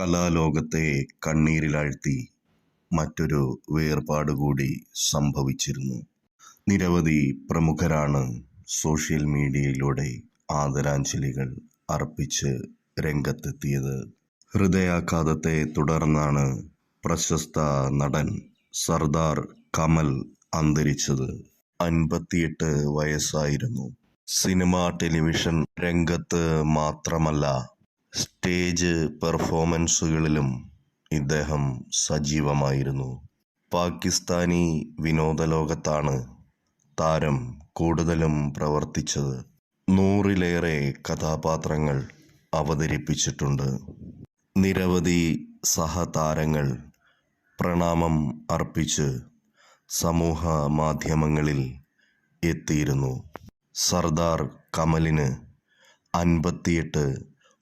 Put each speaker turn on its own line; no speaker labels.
കലാലോകത്തെ കണ്ണീരിലാഴ്ത്തി മറ്റൊരു വേർപാട് കൂടി സംഭവിച്ചിരുന്നു. നിരവധി പ്രമുഖരാണ് സോഷ്യൽ മീഡിയയിലൂടെ ആദരാഞ്ജലികൾ അർപ്പിച്ച് രംഗത്തെത്തിയത്. ഹൃദയാഘാതത്തെ തുടർന്നാണ് പ്രശസ്ത നടൻ സർദാർ കമൽ അന്തരിച്ചത്. അൻപത്തിയെട്ട് വയസ്സായിരുന്നു. സിനിമ ടെലിവിഷൻ രംഗത്ത് മാത്രമല്ല സ്റ്റേജ് പെർഫോമൻസുകളിലും ഇദ്ദേഹം സജീവമായിരുന്നു. പാകിസ്ഥാനി വിനോദലോകത്താണ് താരം കൂടുതലും പ്രവർത്തിച്ചത്. നൂറിലേറെ കഥാപാത്രങ്ങൾ അവതരിപ്പിച്ചിട്ടുണ്ട്. നിരവധി സഹതാരങ്ങൾ പ്രണാമം അർപ്പിച്ച് സമൂഹ മാധ്യമങ്ങളിൽ എത്തിയിരുന്നു. സർദാർ കമലിന് അൻപത്തിയെട്ട്